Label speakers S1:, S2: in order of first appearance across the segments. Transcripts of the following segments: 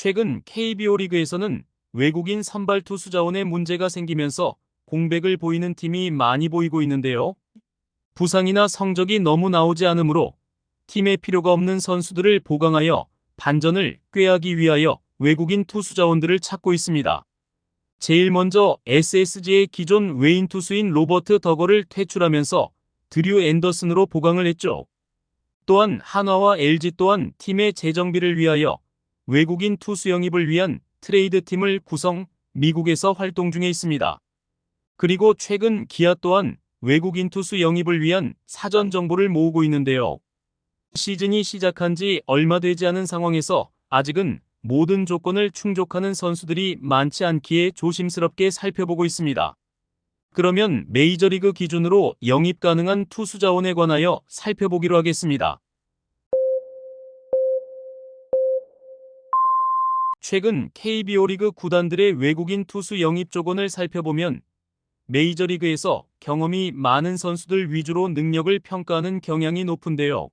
S1: 최근 KBO 리그에서는 외국인 선발 투수 자원에 문제가 생기면서 공백을 보이는 팀이 많이 보이고 있는데요. 부상이나 성적이 너무 나오지 않으므로 팀에 필요가 없는 선수들을 보강하여 반전을 꾀하기 위하여 외국인 투수 자원들을 찾고 있습니다. 제일 먼저 SSG의 기존 외인 투수인 로버트 더거를 퇴출하면서 드류 앤더슨으로 보강을 했죠. 또한 한화와 LG 또한 팀의 재정비를 위하여 외국인 투수 영입을 위한 트레이드 팀을 구성, 미국에서 활동 중에 있습니다. 그리고 최근 기아 또한 외국인 투수 영입을 위한 사전 정보를 모으고 있는데요. 시즌이 시작한 지 얼마 되지 않은 상황에서 아직은 모든 조건을 충족하는 선수들이 많지 않기에 조심스럽게 살펴보고 있습니다. 그러면 메이저리그 기준으로 영입 가능한 투수 자원에 관하여 살펴보기로 하겠습니다. 최근 KBO 리그 구단들의 외국인 투수 영입 조건을 살펴보면 메이저리그에서 경험이 많은 선수들 위주로 능력을 평가하는 경향이 높은데요.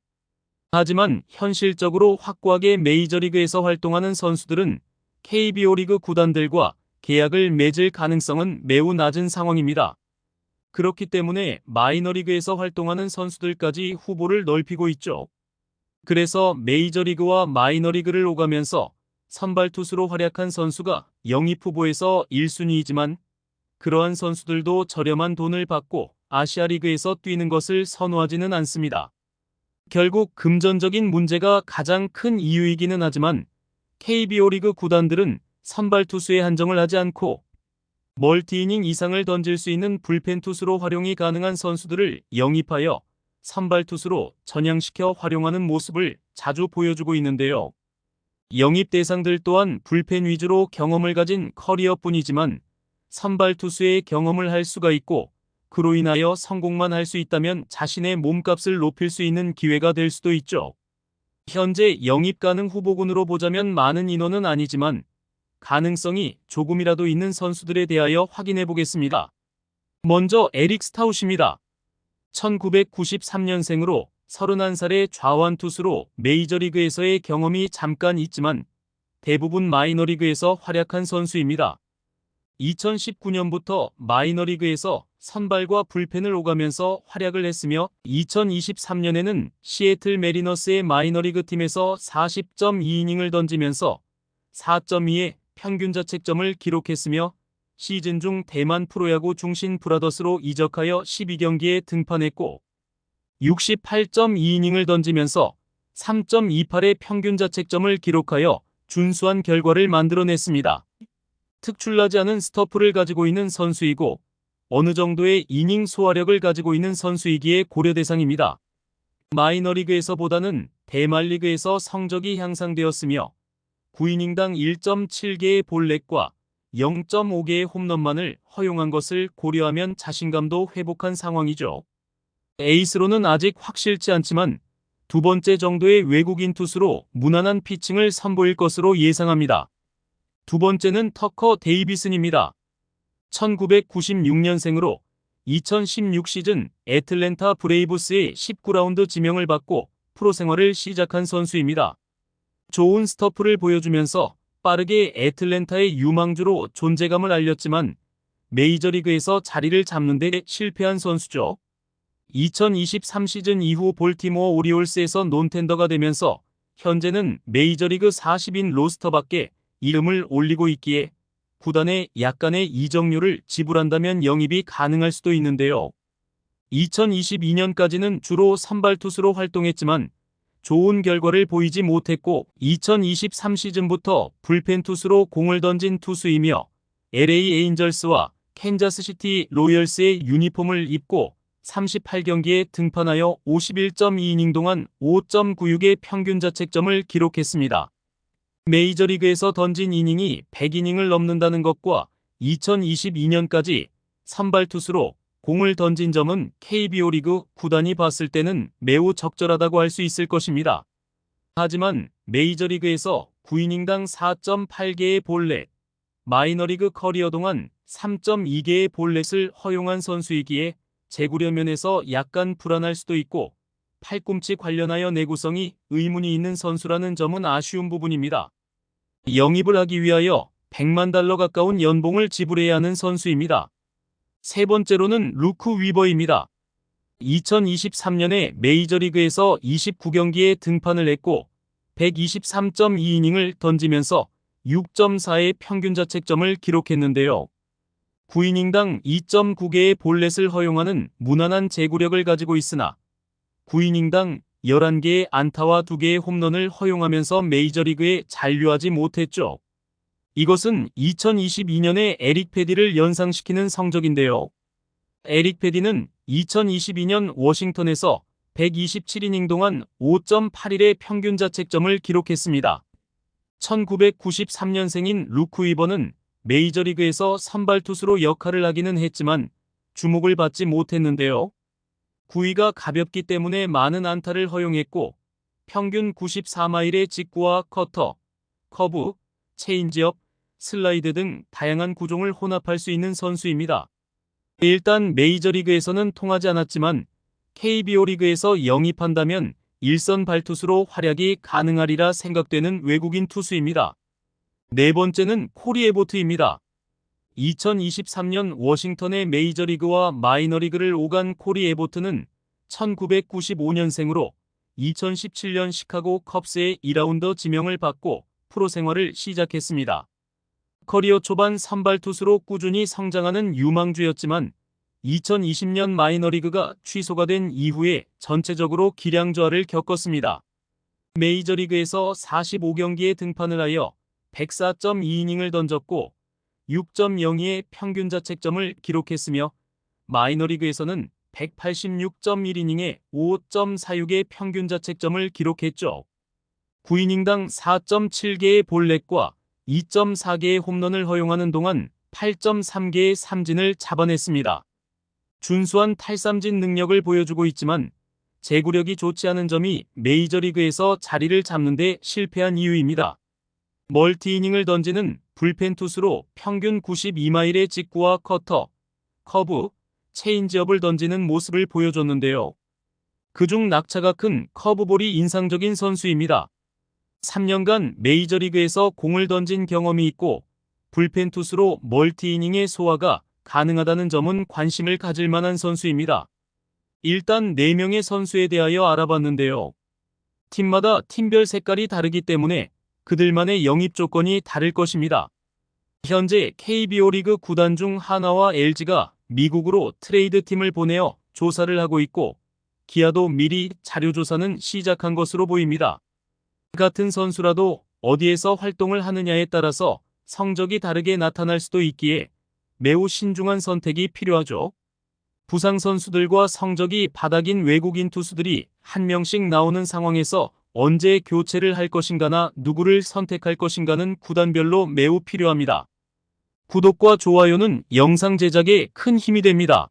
S1: 하지만 현실적으로 확고하게 메이저리그에서 활동하는 선수들은 KBO 리그 구단들과 계약을 맺을 가능성은 매우 낮은 상황입니다. 그렇기 때문에 마이너리그에서 활동하는 선수들까지 후보를 넓히고 있죠. 그래서 메이저리그와 마이너리그를 오가면서 선발 투수로 활약한 선수가 영입 후보에서 1순위이지만 그러한 선수들도 저렴한 돈을 받고 아시아 리그에서 뛰는 것을 선호하지는 않습니다. 결국 금전적인 문제가 가장 큰 이유이기는 하지만 KBO 리그 구단들은 선발 투수에 한정을 하지 않고 멀티이닝 이상을 던질 수 있는 불펜 투수로 활용이 가능한 선수들을 영입하여 선발 투수로 전향시켜 활용하는 모습을 자주 보여주고 있는데요. 영입 대상들 또한 불펜 위주로 경험을 가진 커리어뿐이지만 선발 투수의 경험을 할 수가 있고 그로 인하여 성공만 할 수 있다면 자신의 몸값을 높일 수 있는 기회가 될 수도 있죠. 현재 영입 가능 후보군으로 보자면 많은 인원은 아니지만 가능성이 조금이라도 있는 선수들에 대하여 확인해 보겠습니다. 먼저 에릭 스타웃입니다. 1993년생으로 31살의 좌완 투수로 메이저리그에서의 경험이 잠깐 있지만 대부분 마이너리그에서 활약한 선수입니다. 2019년부터 마이너리그에서 선발과 불펜을 오가면서 활약을 했으며 2023년에는 시애틀 메리너스의 마이너리그 팀에서 40.2이닝을 던지면서 4.2의 평균 자책점을 기록했으며 시즌 중 대만 프로야구 중신 브라더스로 이적하여 12경기에 등판했고 68.2이닝을 던지면서 3.28의 평균 자책점을 기록하여 준수한 결과를 만들어냈습니다. 특출나지 않은 스터프를 가지고 있는 선수이고 어느 정도의 이닝 소화력을 가지고 있는 선수이기에 고려 대상입니다. 마이너리그에서보다는 대만리그에서 성적이 향상되었으며 9이닝당 1.7개의 볼넷과 0.5개의 홈런만을 허용한 것을 고려하면 자신감도 회복한 상황이죠. 에이스로는 아직 확실치 않지만 두 번째 정도의 외국인 투수로 무난한 피칭을 선보일 것으로 예상합니다. 두 번째는 터커 데이비슨입니다. 1996년생으로 2016 시즌 애틀랜타 브레이브스의 19라운드 지명을 받고 프로 생활을 시작한 선수입니다. 좋은 스터프를 보여주면서 빠르게 애틀랜타의 유망주로 존재감을 알렸지만 메이저리그에서 자리를 잡는 데 실패한 선수죠. 2023 시즌 이후 볼티모어 오리올스에서 논텐더가 되면서 현재는 메이저리그 40인 로스터밖에 이름을 올리고 있기에 구단에 약간의 이적료를 지불한다면 영입이 가능할 수도 있는데요. 2022년까지는 주로 선발 투수로 활동했지만 좋은 결과를 보이지 못했고 2023 시즌부터 불펜 투수로 공을 던진 투수이며 LA 에인절스와 캔자스시티 로열스의 유니폼을 입고 38경기에 등판하여 51.2이닝 동안 5.96의 평균 자책점을 기록했습니다. 메이저리그에서 던진 이닝이 100이닝을 넘는다는 것과 2022년까지 선발 투수로 공을 던진 점은 KBO 리그 구단이 봤을 때는 매우 적절하다고 할 수 있을 것입니다. 하지만 메이저리그에서 9이닝당 4.8개의 볼넷, 마이너리그 커리어 동안 3.2개의 볼넷을 허용한 선수이기에 재구려 면에서 약간 불안할 수도 있고 팔꿈치 관련하여 내구성이 의문이 있는 선수라는 점은 아쉬운 부분입니다. 영입을 하기 위하여 100만 달러 가까운 연봉을 지불해야 하는 선수입니다. 세 번째로는 루크 위버입니다. 2023년에 메이저리그에서 29경기에 등판을 했고 123.2이닝을 던지면서 6.4의 평균 자책점을 기록했는데요. 9이닝당 2.9개의 볼넷을 허용하는 무난한 제구력을 가지고 있으나 9이닝당 11개의 안타와 2개의 홈런을 허용하면서 메이저리그에 잔류하지 못했죠. 이것은 2022년에 에릭 패디를 연상시키는 성적인데요. 에릭 패디는 2022년 워싱턴에서 127이닝 동안 5.81의 평균 자책점을 기록했습니다. 1993년생인 루크 위버는 메이저리그에서 선발 투수로 역할을 하기는 했지만 주목을 받지 못했는데요. 구위가 가볍기 때문에 많은 안타를 허용했고 평균 94마일의 직구와 커터, 커브, 체인지업, 슬라이드 등 다양한 구종을 혼합할 수 있는 선수입니다. 일단 메이저리그에서는 통하지 않았지만 KBO 리그에서 영입한다면 일선 발투수로 활약이 가능하리라 생각되는 외국인 투수입니다. 네 번째는 코리 에보트입니다. 2023년 워싱턴의 메이저리그와 마이너리그를 오간 코리 에보트는 1995년생으로 2017년 시카고 컵스의 2라운더 지명을 받고 프로 생활을 시작했습니다. 커리어 초반 선발 투수로 꾸준히 성장하는 유망주였지만 2020년 마이너리그가 취소가 된 이후에 전체적으로 기량 저하를 겪었습니다. 메이저리그에서 45경기에 등판을 하여 104.2이닝을 던졌고 6.02의 평균 자책점을 기록했으며 마이너리그에서는 186.1이닝에 5.46의 평균 자책점을 기록했죠. 9이닝당 4.7개의 볼넷과 2.4개의 홈런을 허용하는 동안 8.3개의 삼진을 잡아냈습니다. 준수한 탈삼진 능력을 보여주고 있지만 제구력이 좋지 않은 점이 메이저리그에서 자리를 잡는 데 실패한 이유입니다. 멀티이닝을 던지는 불펜 투수로 평균 92마일의 직구와 커터, 커브, 체인지업을 던지는 모습을 보여줬는데요. 그중 낙차가 큰 커브볼이 인상적인 선수입니다. 3년간 메이저리그에서 공을 던진 경험이 있고 불펜 투수로 멀티이닝의 소화가 가능하다는 점은 관심을 가질 만한 선수입니다. 일단 4명의 선수에 대하여 알아봤는데요. 팀마다 팀별 색깔이 다르기 때문에 그들만의 영입 조건이 다를 것입니다. 현재 KBO 리그 구단 중 하나와 LG가 미국으로 트레이드 팀을 보내어 조사를 하고 있고 기아도 미리 자료 조사는 시작한 것으로 보입니다. 같은 선수라도 어디에서 활동을 하느냐에 따라서 성적이 다르게 나타날 수도 있기에 매우 신중한 선택이 필요하죠. 부상 선수들과 성적이 바닥인 외국인 투수들이 한 명씩 나오는 상황에서 언제 교체를 할 것인가나 누구를 선택할 것인가는 구단별로 매우 필요합니다. 구독과 좋아요는 영상 제작에 큰 힘이 됩니다.